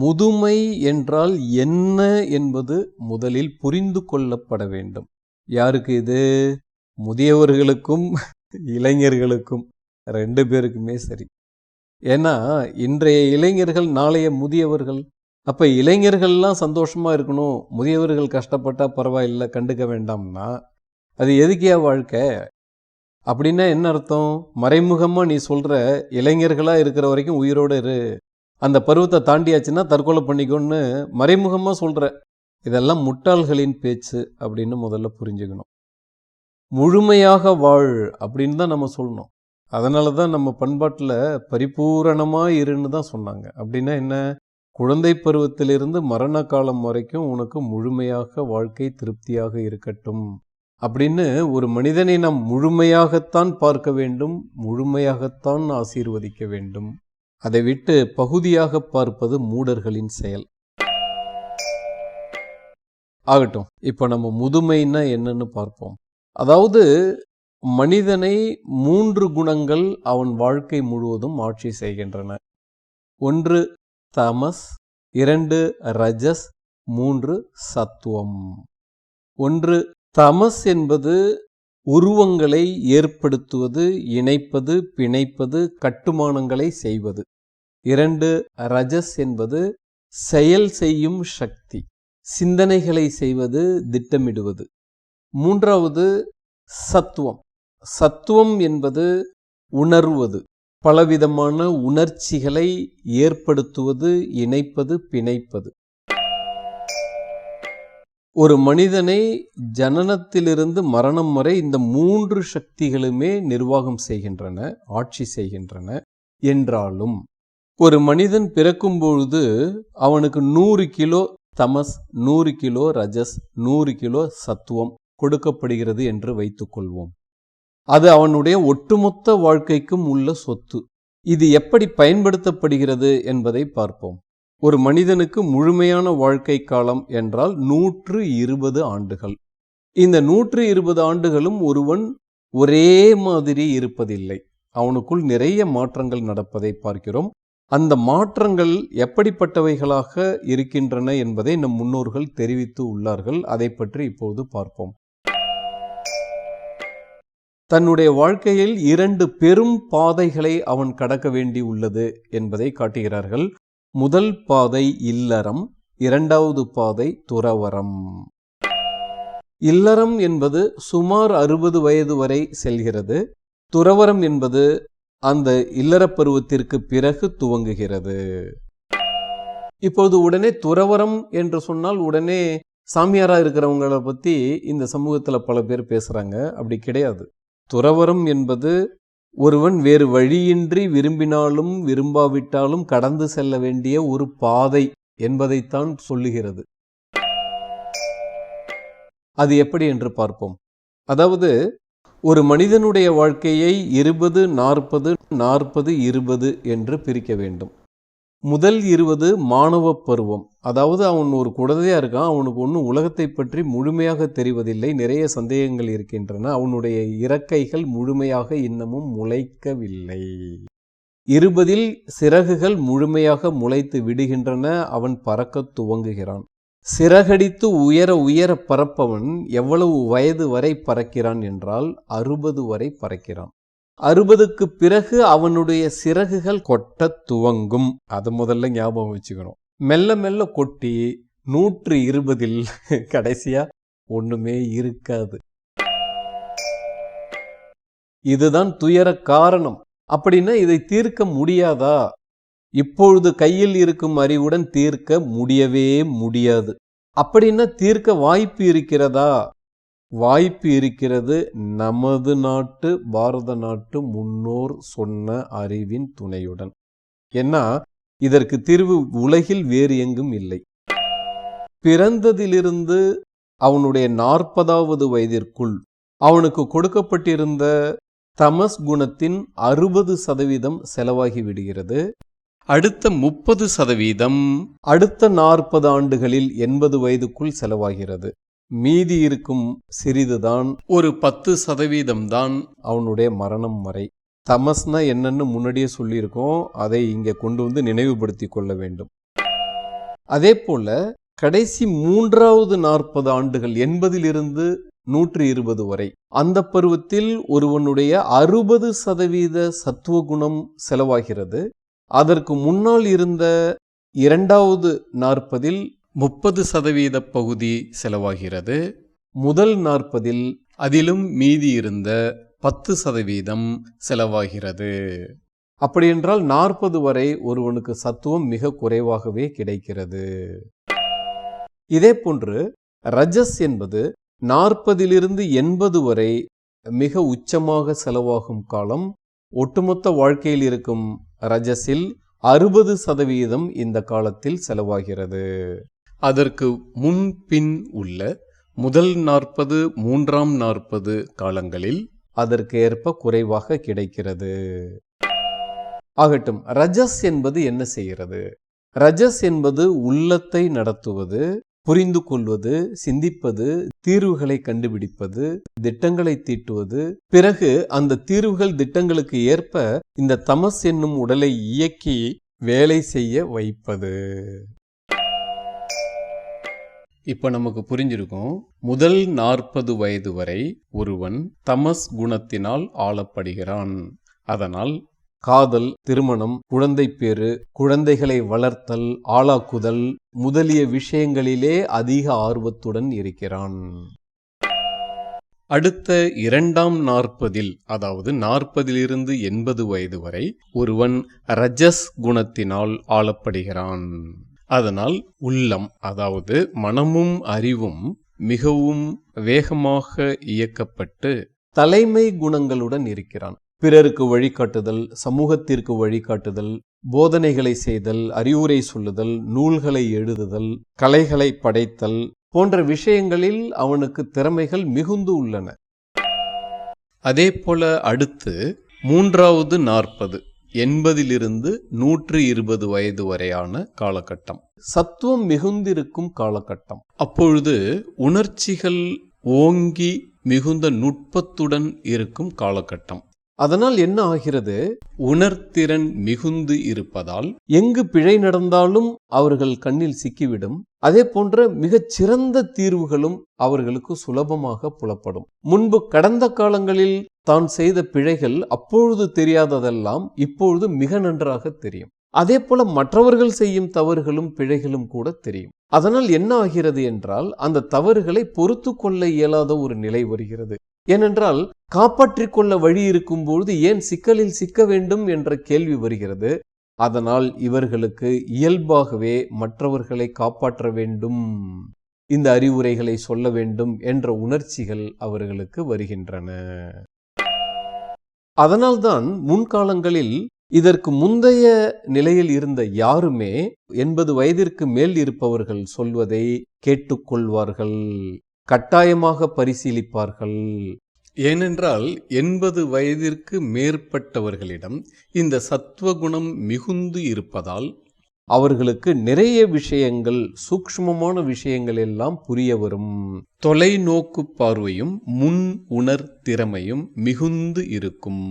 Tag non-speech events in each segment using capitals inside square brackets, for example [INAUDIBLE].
முதுமை என்றால் என்ன என்பது முதலில் புரிந்து கொள்ளப்பட வேண்டும். யாருக்கு இது? முதியவர்களுக்கும் இளைஞர்களுக்கும். ரெண்டு பேருக்குமே சரி. ஏன்னா இன்றைய இளைஞர்கள் நாளைய முதியவர்கள். அப்ப இளைஞர்கள்லாம் சந்தோஷமா இருக்கணும். முதியவர்கள் கஷ்டப்பட்டா பரவாயில்லை கண்டுக்க வேண்டாம்னா. அது எதுக்கியா வாழ்க்கை? அப்படின்னா என்ன அர்த்தம்? மறைமுகமா நீ சொல்ற இளைஞர்களா இருக்கிற வரைக்கும் உயிரோட இரு. அந்த பருவத்தை தாண்டியாச்சுன்னா தற்கொலை பண்ணிக்கோன்னு மறைமுகமாக சொல்கிற இதெல்லாம் முட்டாள்களின் பேச்சு அப்படின்னு முதல்ல புரிஞ்சுக்கணும். முழுமையாக வாழ் அப்படின்னு தான் நம்ம சொல்லணும். அதனால தான் நம்ம பண்பாட்டில் பரிபூரணமாக இருன்னு தான் சொன்னாங்க. அப்படின்னா என்ன? குழந்தை பருவத்திலிருந்து மரண காலம் வரைக்கும் உனக்கு முழுமையாக வாழ்க்கை திருப்தியாக இருக்கட்டும். அப்படின்னு ஒரு மனிதனை நாம் முழுமையாகத்தான் பார்க்க வேண்டும் முழுமையாகத்தான் ஆசீர்வதிக்க வேண்டும். அதை விட்டு பகுதியாக பார்ப்பது மூடர்களின் செயல். ஆகட்டும் இப்போ நம்ம முதுமைன்னா என்னன்னு பார்ப்போம். அதாவது மனிதனை மூன்று குணங்கள் அவன் வாழ்க்கை முழுவதும் ஆட்சி செய்கின்றன. ஒன்று தமஸ் இரண்டு ரஜஸ் மூன்று சத்துவம். ஒன்று தமஸ் என்பது உருவங்களை ஏற்படுத்துவது இணைப்பது பிணைப்பது கட்டுமானங்களை செய்வது. இரண்டு ரஜஸ் என்பது செயல் செய்யும் சக்தி. சிந்தனைகளை செய்வது திட்டமிடுவது. மூன்றாவது சத்துவம். சத்துவம் என்பது உணர்வது. பலவிதமான உணர்ச்சிகளை ஏற்படுத்துவது இணைப்பது பிணைப்பது. ஒரு மனிதனை ஜனனத்திலிருந்து மரணம் வரை இந்த மூன்று சக்திகளுமே நிர்வாகம் செய்கின்றன ஆட்சி செய்கின்றன. என்றாலும் ஒரு மனிதன் பிறக்கும் பொழுது அவனுக்கு நூறு கிலோ தமஸ் நூறு கிலோ ரஜஸ் நூறு கிலோ சத்துவம் கொடுக்கப்படுகிறது என்று வைத்துக்கொள்வோம் அது அவனுடைய ஒட்டுமொத்த வாழ்க்கைக்கும் உள்ள சொத்து. இது எப்படி பயன்படுத்தப்படுகிறது என்பதை பார்ப்போம். ஒரு மனிதனுக்கு முழுமையான வாழ்க்கை காலம் என்றால் நூற்று இருபது ஆண்டுகள். இந்த நூற்று இருபது ஆண்டுகளும் ஒருவன் ஒரே மாதிரி இருப்பதில்லை. அவனுக்குள் நிறைய மாற்றங்கள் நடப்பதை பார்க்கிறோம். அந்த மாற்றங்கள் எப்படிப்பட்டவைகளாக இருக்கின்றன என்பதை நம் முன்னோர்கள் தெரிவித்து உள்ளார்கள். அதை பற்றி இப்போது பார்ப்போம். தன்னுடைய வாழ்க்கையில் இரண்டு பெரும் பாதைகளை அவன் கடக்க வேண்டி உள்ளது என்பதை காட்டுகிறார்கள். முதல் பாதை இல்லறம் இரண்டாவது பாதை துறவரம் இல்லறம் என்பது சுமார் அறுபது வயது வரை செல்கிறது. துறவரம் என்பது அந்த இல்லற பருவத்திற்கு பிறகு துவங்குகிறது. இப்போது உடனே துறவரம் என்று சொன்னால் உடனே சாமியாரா இருக்கிறவங்கள பத்தி இந்த சமூகத்துல பல பேர் பேசுறாங்க. அப்படி கிடையாது. துறவரம் என்பது ஒருவன் வேறு வழியின்றி விரும்பினாலும் விரும்பாவிட்டாலும் கடந்து செல்ல வேண்டிய ஒரு பாதை என்பதைத்தான் சொல்லுகிறது. அது எப்படி என்று பார்ப்போம். அதாவது ஒரு மனிதனுடைய வாழ்க்கையை இருபது நாற்பது நாற்பது இருபது என்று பிரிக்க வேண்டும். முதல் இருபது மாணவ பருவம். அதாவது அவன் ஒரு குழந்தையாக இருக்கான் அவனுக்கு ஒன்றும் உலகத்தை பற்றி முழுமையாக தெரிவதில்லை நிறைய சந்தேகங்கள் இருக்கின்றன அவனுடைய இறக்கைகள் முழுமையாக இன்னமும் முளைக்கவில்லை. இருபதில் சிறகுகள் முழுமையாக முளைத்து விடுகின்றன அவன் பறக்கத் துவங்குகிறான். சிறகடித்து உயர உயர பறப்பவன் எவ்வளவு வயது வரை பறக்கிறான் என்றால் அறுபது வரை பறக்கிறான். அறுபதுக்கு பிறகு அவனுடைய சிறகுகள் கொட்டத் துவங்கும். அது முதல்ல ஞாபகம் வச்சுக்கணும். மெல்ல மெல்ல கொட்டி நூற்று இருபதில் [LAUGHS] கடைசியா ஒண்ணுமே இருக்காது. இதுதான் துயர காரணம். அப்படின்னா இதை தீர்க்க முடியாதா? இப்பொழுது கையில் இருக்கும் அறிவுடன் தீர்க்க முடியவே முடியாது. அப்படின்னா தீர்க்க வாய்ப்பு இருக்கிறதா? வாய்ப்பு இருக்கிறது. நமது நாட்டு பாரத நாட்டு முன்னோர் சொன்ன அறிவின் துணையுடன். ஏன்னா இதற்கு தீர்வு உலகில் வேறு எங்கும் இல்லை. பிறந்ததிலிருந்து அவனுடைய நாற்பதாவது வயதிற்குள் அவனுக்கு கொடுக்கப்பட்டிருந்த தமஸ் குணத்தின் அறுபது சதவீதம் செலவாகி விடுகிறது. அடுத்த முப்பது சதவீதம் அடுத்த நாற்பது ஆண்டுகளில் எண்பது வயதுக்குள் செலவாகிறது. மீதி இருக்கும் சிறிதுதான் ஒரு பத்து சதவீதம் தான் அவனுடைய மரணம் வரை. தமஸ்னா என்னன்னு முன்னாடியே சொல்லியிருக்கோம். அதை இங்கே கொண்டு வந்து நினைவுபடுத்தி கொள்ள வேண்டும். அதே போல கடைசி மூன்றாவது நாற்பது ஆண்டுகள் எண்பதிலிருந்து நூற்றி இருபது வரை. அந்த பருவத்தில் ஒருவனுடைய அறுபது சதவீத சத்துவகுணம் செலவாகிறது. அதற்கு முன்னால் இருந்த இரண்டாவது நாற்பதில் முப்பது சதவீத பகுதி செலவாகிறது. முதல் நாற்பதில் அதிலும் மீதி இருந்த பத்து சதவீதம் செலவாகிறது. அப்படியென்றால் நாற்பது வரை ஒருவனுக்கு சத்துவம் மிக குறைவாகவே கிடைக்கிறது. இதே போன்று ரஜஸ் என்பது நாற்பதிலிருந்து எண்பது வரை மிக உச்சமாக செலவாகும் காலம் ஒட்டுமொத்த வாழ்க்கையில் இருக்கும் ரஜஸில் அறுபது சதவீதம் இந்த காலத்தில் செலவாகிறது. அதற்கு முன் பின் உள்ள முதல் நாற்பது மூன்றாம் நாற்பது காலங்களில் அதற்கு ஏற்ப குறைவாக கிடைக்கிறது. ஆகட்டும் ரஜஸ் என்பது என்ன செய்கிறது? ரஜஸ் என்பது உள்ளத்தை நடத்துவது புரிந்து கொள்வது சிந்திப்பது தீர்வுகளை கண்டுபிடிப்பது திட்டங்களை தீட்டுவது. பிறகு அந்த தீர்வுகள் திட்டங்களுக்கு ஏற்ப இந்த தமஸ் என்னும் உடலை இயக்கி வேலை செய்ய வைப்பது. இப்ப நமக்கு புரிஞ்சிருக்கும். முதல் நாற்பது வயது வரை ஒருவன் தமஸ் குணத்தினால் ஆளப்படுகிறான். அதனால் காதல் திருமணம் குழந்தை பேறு குழந்தைகளை வளர்த்தல் ஆளாக்குதல் முதலிய விஷயங்களிலே அதிக ஆர்வத்துடன் இருக்கிறான். அடுத்த இரண்டாம் நாற்பதில் அதாவது நாற்பதிலிருந்து எண்பது வயது வரை ஒருவன் ரஜஸ் குணத்தினால் ஆளப்படுகிறான். அதனால் உள்ளம் அதாவது மனமும் அறிவும் மிகவும் வேகமாக இயக்கப்பட்டு தலைமை குணங்களுடன் இருக்கிறான். பிறருக்கு வழிகாட்டுதல் சமூகத்திற்கு வழிகாட்டுதல் போதனைகளை செய்தல் அறிவுரை சொல்லுதல் நூல்களை எழுதுதல் கலைகளை படைத்தல் போன்ற விஷயங்களில் அவனுக்கு திறமைகள் மிகுந்து உள்ளன. அதே போல அடுத்து மூன்றாவது நாற்பது எண்பதிலிருந்து நூற்று இருபது வயது வரையான காலகட்டம். சத்துவம் மிகுந்திருக்கும் காலகட்டம். அப்பொழுது உணர்ச்சிகள் ஓங்கி மிகுந்த நுட்பத்துடன் இருக்கும் காலகட்டம். அதனால் என்ன ஆகிறது? உணர்திறன் மிகுந்து இருப்பதால் எங்கு பிழை நடந்தாலும் அவர்கள் கண்ணில் சிக்கிவிடும். அதே போன்ற மிகச் சிறந்த தீர்வுகளும் அவர்களுக்கு சுலபமாக புலப்படும். முன்பு கடந்த காலங்களில் தான் செய்த பிழைகள் அப்பொழுது தெரியாததெல்லாம் இப்பொழுது மிக நன்றாக தெரியும். அதே போல மற்றவர்கள் செய்யும் தவறுகளும் பிழைகளும் கூட தெரியும். அதனால் என்ன ஆகிறது என்றால் அந்த தவறுகளை பொறுத்து கொள்ள இயலாத ஒரு நிலை வருகிறது. ஏனென்றால் காப்பாற்றிக் கொள்ள வழி இருக்கும்போது ஏன் சிக்கலில் சிக்க வேண்டும் என்ற கேள்வி வருகிறது. அதனால் இவர்களுக்கு இயல்பாகவே மற்றவர்களை காப்பாற்ற வேண்டும் இந்த அறிவுரைகளை சொல்ல வேண்டும் என்ற உணர்ச்சிகள் அவர்களுக்கு வருகின்றன. அதனால்தான் முன்காலங்களில் இதற்கு முந்தைய நிலையில் இருந்த யாருமே எண்பது வயதிற்கு மேல் இருப்பவர்கள் சொல்வதை கேட்டுக்கொள்வார்கள். கட்டாயமாக பரிசீலிப்பார்கள். ஏனென்றால் எண்பது வயதிற்கு மேற்பட்டவர்களிடம் இந்த சத்துவகுணம் மிகுந்து இருப்பதால் அவர்களுக்கு நிறைய விஷயங்கள் சூக்ஷ்மமான விஷயங்கள் எல்லாம் புரிய வரும். தொலைநோக்கு பார்வையும் முன் உணர் திறமையும் மிகுந்து இருக்கும்.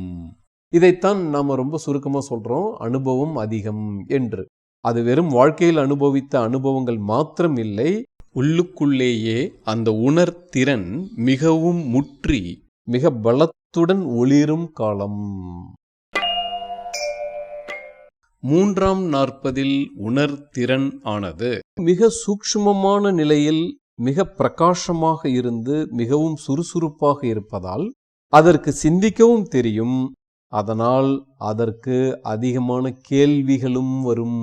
இதைத்தான் நாம ரொம்ப சுருக்கமா சொல்றோம் அனுபவம் அதிகம் என்று. அது வெறும் வாழ்க்கையில் அனுபவித்த அனுபவங்கள் மாத்திரம் இல்லை உள்ளுக்குள்ளேயே அந்த உணர்திறன் மிகவும் முற்றி மிக பலத்துடன் ஒளிரும் காலம். மூன்றாம் நாற்பதில் உணர்திறன் ஆனது மிக சூக்ஷ்மமான நிலையில் மிக பிரகாசமாக இருந்து மிகவும் சுறுசுறுப்பாக இருப்பதால் அதற்கு சிந்திக்கவும் தெரியும். அதனால் அதற்கு அதிகமான கேள்விகளும் வரும்.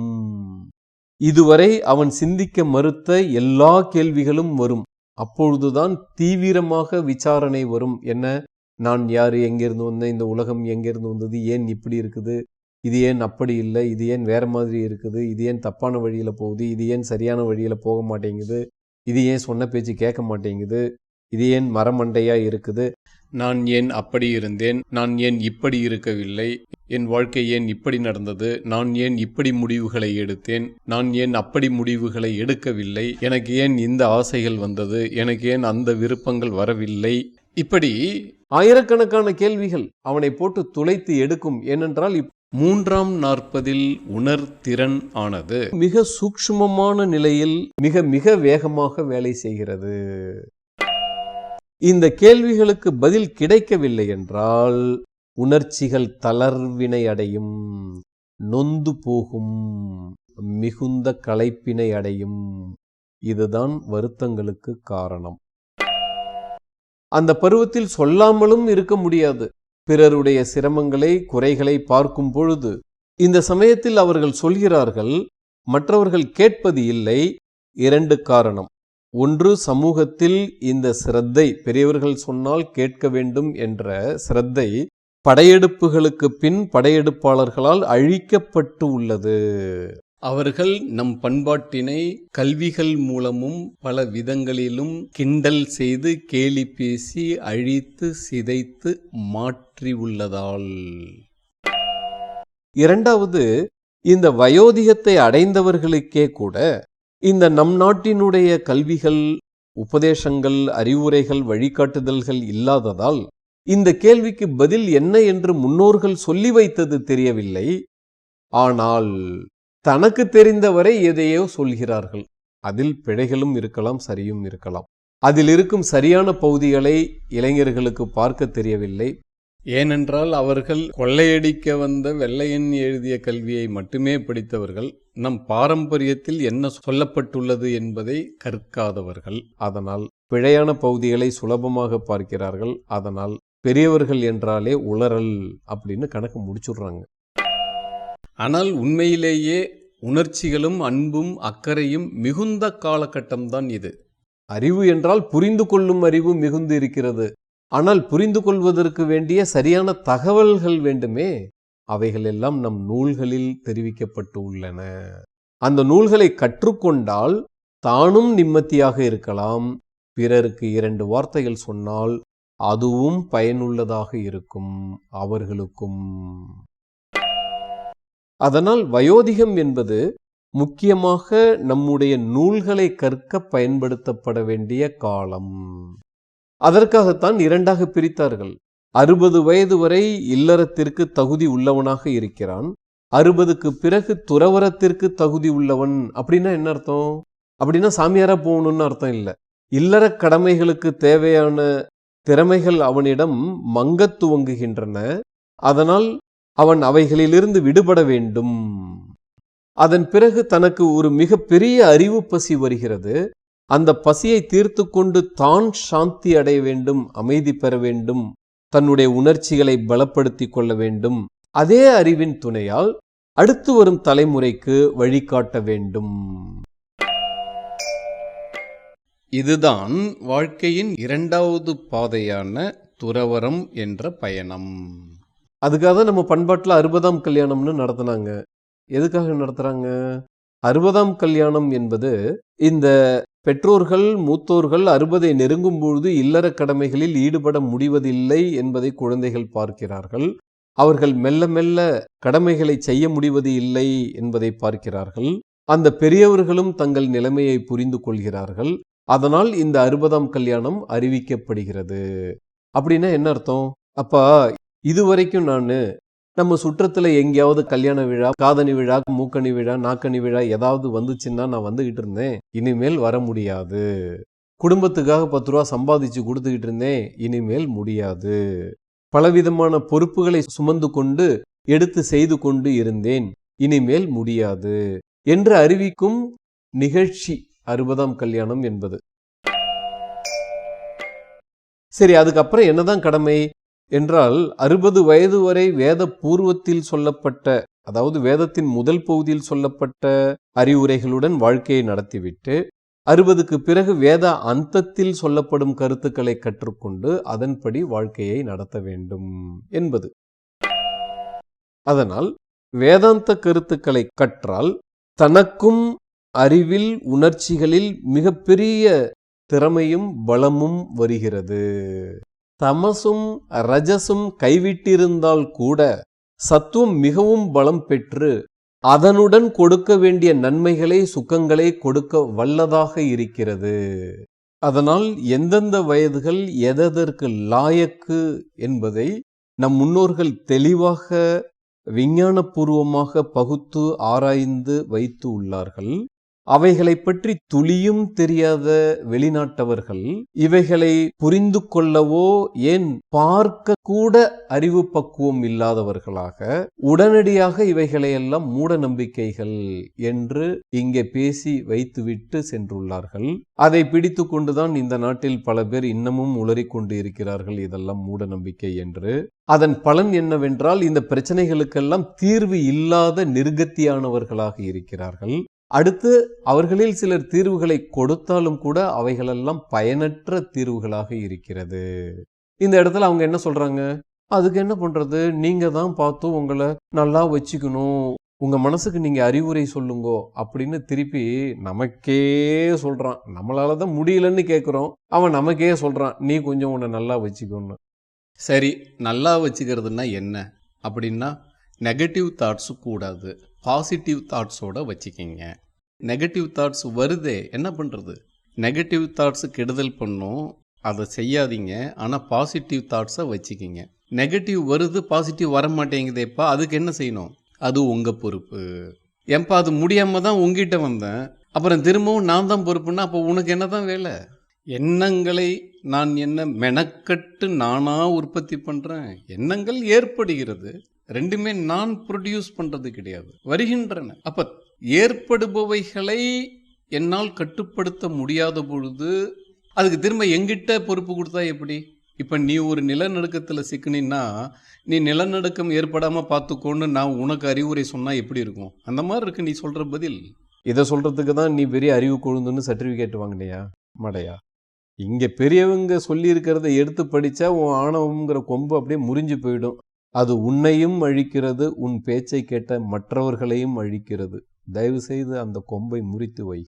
இதுவரை அவன் சிந்திக்க மறுத்த எல்லா கேள்விகளும் வரும். அப்பொழுதுதான் தீவிரமாக விசாரணை வரும். என்ன? நான் யாரு? எங்கிருந்து வந்தேன் இந்த உலகம் எங்கிருந்து வந்தது? ஏன் இப்படி இருக்குது? இது ஏன் அப்படி இல்லை? இது ஏன் வேற மாதிரி இருக்குது? இது ஏன் தப்பான வழியில் போகுது? இது ஏன் சரியான வழியில் போக மாட்டேங்குது? இது ஏன் சொன்ன பேச்சு கேட்க மாட்டேங்குது? இது ஏன் மரமண்டையாக இருக்குது? நான் ஏன் அப்படி இருந்தேன்? நான் ஏன் இப்படி இருக்கவில்லை? என் வாழ்க்கை ஏன் இப்படி நடந்தது? நான் ஏன் இப்படி முடிவுகளை எடுத்தேன்? நான் ஏன் அப்படி முடிவுகளை எடுக்கவில்லை? எனக்கு ஏன் இந்த ஆசைகள் வந்தது? எனக்கு ஏன் அந்த விருப்பங்கள் வரவில்லை? இப்படி ஆயிரக்கணக்கான கேள்விகள் அவனை போட்டு துளைத்து எடுக்கும் ஏனென்றால் மூன்றாம் நாற்பதில் உணர்திறன் ஆனது மிக சூக்ஷ்மமான நிலையில் மிக மிக வேகமாக வேலை செய்கிறது. இந்த கேள்விகளுக்கு பதில் கிடைக்கவில்லை என்றால் உணர்ச்சிகள் தளர்வினை அடையும் நொந்து போகும் மிகுந்த களைப்பினை அடையும் இதுதான் வருத்தங்களுக்கு காரணம். அந்த பருவத்தில் சொல்லாமலும் இருக்க முடியாது. பிறருடைய சிரமங்களை குறைகளை பார்க்கும் பொழுது இந்த சமயத்தில் அவர்கள் சொல்கிறார்கள் மற்றவர்கள் கேட்பது இல்லை. இரண்டு காரணம். ஒன்று சமூகத்தில் இந்த சிரத்தை பெரியவர்கள் சொன்னால் கேட்க வேண்டும் என்ற சிரத்தை படையெடுப்புகளுக்கு பின் படையெடுப்பாளர்களால் அழிக்கப்பட்டு உள்ளது. அவர்கள் நம் பண்பாட்டினை கல்விகள் மூலமும் பல விதங்களிலும் கிண்டல் செய்து கேலி பேசி அழித்து சிதைத்து மாற்றி உள்ளதால். இரண்டாவது இந்த வயோதிகத்தை அடைந்தவர்களுக்கே கூட இந்த நம் நாட்டினுடைய கல்விகள் உபதேசங்கள் அறிவுரைகள் வழிகாட்டுதல்கள் இல்லாததால் இந்த கேள்விக்கு பதில் என்ன என்று முன்னோர்கள் சொல்லி வைத்தது தெரியவில்லை. ஆனால் தனக்கு தெரிந்தவரை எதையோ சொல்கிறார்கள். அதில் பிழைகளும் இருக்கலாம் சரியும் இருக்கலாம். அதில் இருக்கும் சரியான பகுதிகளை இளைஞர்களுக்கு பார்க்க தெரியவில்லை. ஏனென்றால் அவர்கள் கொள்ளையடிக்க வந்த வெள்ளையன் எழுதிய கல்வியை மட்டுமே படித்தவர்கள் நம் பாரம்பரியத்தில் என்ன சொல்லப்பட்டுள்ளது என்பதை கற்காதவர்கள். அதனால் பிழையான பகுதிகளை சுலபமாக பார்க்கிறார்கள். அதனால் பெரியவர்கள் என்றாலே உளறல் அப்படின்னு கணக்கு முடிச்சுடுறாங்க. ஆனால் உண்மையிலேயே உணர்ச்சிகளும் அன்பும் அக்கறையும் மிகுந்த காலகட்டம்தான் இது. அறிவு என்றால் புரிந்து கொள்ளும் அறிவு மிகுந்து இருக்கிறது. ஆனால் புரிந்து கொள்வதற்கு வேண்டிய சரியான தகவல்கள் வேண்டுமே அவைகள் எல்லாம் நம் நூல்களில் தெரிவிக்கப்பட்டு உள்ளன. அந்த நூல்களை கற்றுக்கொண்டால் தானும் நிம்மதியாக இருக்கலாம். பிறருக்கு இரண்டு வார்த்தைகள் சொன்னால் அதுவும் பயனுள்ளதாக இருக்கும் அவர்களுக்கும். அதனால் வயோதிகம் என்பது முக்கியமாக நம்முடைய நூல்களை கற்க பயன்படுத்தப்பட வேண்டிய காலம். அதற்காகத்தான் இரண்டாக பிரித்தார்கள். அறுபது வயது வரை இல்லறத்திற்கு தகுதி உள்ளவனாக இருக்கிறான். அறுபதுக்கு பிறகு துறவரத்திற்கு தகுதி உள்ளவன் அப்படின்னா என்ன அர்த்தம்? அப்படின்னா சாமியாரா போகணும்னு அர்த்தம் இல்லை. இல்லற கடமைகளுக்கு தேவையான திறமைகள் அவனிடம் மங்கத் துவங்குகின்றன. அதனால் அவன் அவைகளிலிருந்து விடுபட வேண்டும். அதன் பிறகு தனக்கு ஒரு மிக பெரிய அறிவு பசி வருகிறது. அந்த பசியை தீர்த்து கொண்டு தான் சாந்தி அடைய வேண்டும் அமைதி பெற வேண்டும் தன்னுடைய உணர்ச்சிகளை பலப்படுத்தி கொள்ள வேண்டும். அதே அறிவின் துணையால் அடுத்து வரும் தலைமுறைக்கு வழிகாட்ட வேண்டும். இதுதான் வாழ்க்கையின் இரண்டாவது பாதையான துறவரம் என்ற பயணம். அதுக்காக தான் நம்ம பண்பாட்டில் அறுபதாம் கல்யாணம்னு நடத்தினாங்க. எதுக்காக நடத்துறாங்க? அறுபதாம் கல்யாணம் என்பது இந்த பெற்றோர்கள் மூத்தோர்கள் அறுபதை நெருங்கும் பொழுது இல்லற கடமைகளில் ஈடுபட முடிவதில்லை என்பதை குழந்தைகள் பார்க்கிறார்கள். அவர்கள் மெல்ல மெல்ல கடமைகளை செய்ய முடிவது இல்லை என்பதை பார்க்கிறார்கள். அந்த பெரியவர்களும் தங்கள் நிலைமையை புரிந்து கொள்கிறார்கள். அதனால் இந்த அறுபதாம் கல்யாணம் அறிவிக்கப்படுகிறது. அப்படின்னா என்ன அர்த்தம்? அப்பா இதுவரைக்கும் நான் நம்ம சுற்றத்துல எங்கேயாவது கல்யாண விழா காதணி விழா மூக்கணி விழா நாக்கணி விழா ஏதாவது வந்துச்சுன்னா நான் வந்துகிட்டு இருந்தேன். இனிமேல் வர முடியாது. குடும்பத்துக்காக பத்து ரூபா சம்பாதிச்சு கொடுத்துக்கிட்டு இருந்தேன். இனிமேல் முடியாது. பலவிதமான பொறுப்புகளை சுமந்து கொண்டு எடுத்து செய்து கொண்டு இருந்தேன். இனிமேல் முடியாது. என்று அறிவிக்கும் நிகழ்ச்சி அறுபதாம் கல்யாணம் என்பது. சரி அதுக்கப்புறம் என்னதான் கடமை? என்றால் அறுபது வயது வரை வேத பூர்வத்தில் சொல்லப்பட்ட அதாவது வேதத்தின் முதல் பகுதியில் சொல்லப்பட்ட அறிவுரைகளுடன் வாழ்க்கையை நடத்திவிட்டு அறுபதுக்கு பிறகு வேத அந்தத்தில் சொல்லப்படும் கருத்துக்களை கற்றுக்கொண்டு அதன்படி வாழ்க்கையை நடத்த வேண்டும் என்பது. அதனால் வேதாந்த கருத்துக்களை கற்றால் தனக்கும் அறிவில் உணர்ச்சிகளில் மிகப்பெரிய திறமையும் பலமும் வருகிறது. தமசும் ரஜசும் கைவிட்டிருந்தால் கூட சத்துவம் மிகவும் பலம் பெற்று அதனுடன் கொடுக்க வேண்டிய நன்மைகளை சுக்கங்களை கொடுக்க வல்லதாக இருக்கிறது. அதனால் எந்தெந்த வயதுகள் எதற்கு லாயக்கு என்பதை நம் முன்னோர்கள் தெளிவாக விஞ்ஞானபூர்வமாக பகுத்து ஆராய்ந்து வைத்து உள்ளார்கள். அவைகளை பற்றி துளியும் தெரியாத வெளிநாட்டவர்கள் இவைகளை புரிந்து கொள்ளவோ ஏன் பார்க்க கூட அறிவு பக்குவம் இல்லாதவர்களாக உடனடியாக இவைகளை எல்லாம் மூட நம்பிக்கைகள் என்று இங்கே பேசி வைத்துவிட்டு சென்றுள்ளார்கள். அதை பிடித்து கொண்டுதான் இந்த நாட்டில் பல பேர் இன்னமும் உளறிக்கொண்டு இருக்கிறார்கள் இதெல்லாம் மூட நம்பிக்கை என்று. அதன் பலன் என்னவென்றால் இந்த பிரச்சனைகளுக்கெல்லாம் தீர்வு இல்லாத நிர்கத்தியானவர்களாக இருக்கிறார்கள். அடுத்து அவர்களில் சிலர் தீர்வுகளை கொடுத்தாலும் கூட அவைகளெல்லாம் பயனற்ற தீர்வுகளாக இருக்கிறது. இந்த இடத்துல அவங்க என்ன சொல்றாங்க? அதுக்கு என்ன பண்றது? நீங்க தான் பார்த்து உங்களை நல்லா வச்சுக்கணும். உங்க மனசுக்கு நீங்க அறிவுரை சொல்லுங்கோ அப்படின்னு திருப்பி நமக்கே சொல்றான். நம்மளால தான் முடியலன்னு கேட்குறோம் அவன் நமக்கே சொல்றான் நீ கொஞ்சம் உன்னை நல்லா வச்சுக்கணும் சரி நல்லா வச்சுக்கிறதுனா என்ன? அப்படின்னா நெகட்டிவ் தாட்ஸு கூடாது. பாசிட்டிவ் தாட்ஸோட வச்சுக்கிங்க. நெகட்டிவ் தாட்ஸ் வருதே என்ன பண்ணுறது நெகட்டிவ் தாட்ஸு கெடுதல் பண்ணும் அதை செய்யாதீங்க. ஆனால் பாசிட்டிவ் தாட்ஸை வச்சுக்கிங்க. நெகட்டிவ் வருது பாசிட்டிவ் வர மாட்டேங்குதேப்பா அதுக்கு என்ன செய்யணும்? அது உங்கள் பொறுப்பு. ஏன்பா அது முடியாமல் தான் உங்ககிட்ட வந்தேன். அப்புறம் திரும்பவும் நான் தான் பொறுப்புன்னா அப்போ உனக்கு என்ன தான் வேலை? எண்ணங்களை நான் என்ன மெனக்கட்டு நானாக உற்பத்தி பண்ணுறேன் எண்ணங்கள் ஏற்படுகிறது. ரெண்டுமே நான் ப்ரொடியூஸ் பண்ணுறது கிடையாது. வருகின்றன. அப்போ ஏற்படுபவைகளை என்னால் கட்டுப்படுத்த முடியாத பொழுது அதுக்கு திரும்ப எங்கிட்ட பொறுப்பு கொடுத்தா எப்படி? இப்போ நீ ஒரு நிலநடுக்கத்தில் சிக்கினா நீ நிலநடுக்கம் ஏற்படாமல் பார்த்துக்கோன்னு நான் உனக்கு அறிவுரை சொன்னால் எப்படி இருக்கும்? அந்த மாதிரி இருக்கு நீ சொல்கிற பதில். இதை சொல்கிறதுக்கு தான் நீ பெரிய அறிவு கொழுந்துன்னு சர்டிஃபிகேட் வாங்கினியா? மடையா. இங்கே பெரியவங்க சொல்லியிருக்கிறத எடுத்து படித்தா உன் ஆணவங்கிற கொம்பு அப்படியே முறிஞ்சு போயிடும். அது உன்னையும் அழிக்கிறது உன் பேச்சை கேட்ட மற்றவர்களையும் அழிக்கிறது. தயவு செய்து அந்த கொம்பை முறித்து வை.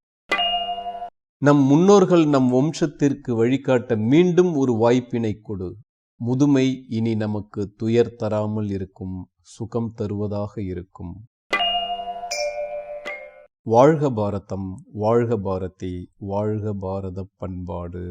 நம் முன்னோர்கள் நம் வம்சத்திற்கு வழிகாட்ட மீண்டும் ஒரு வாய்ப்பினை கொடு. முதுமை இனி நமக்கு துயர் தராமல் இருக்கும் சுகம் தருவதாக இருக்கும். வாழ்க பாரதம் வாழ்க பாரதி வாழ்க பாரத பண்பாடு.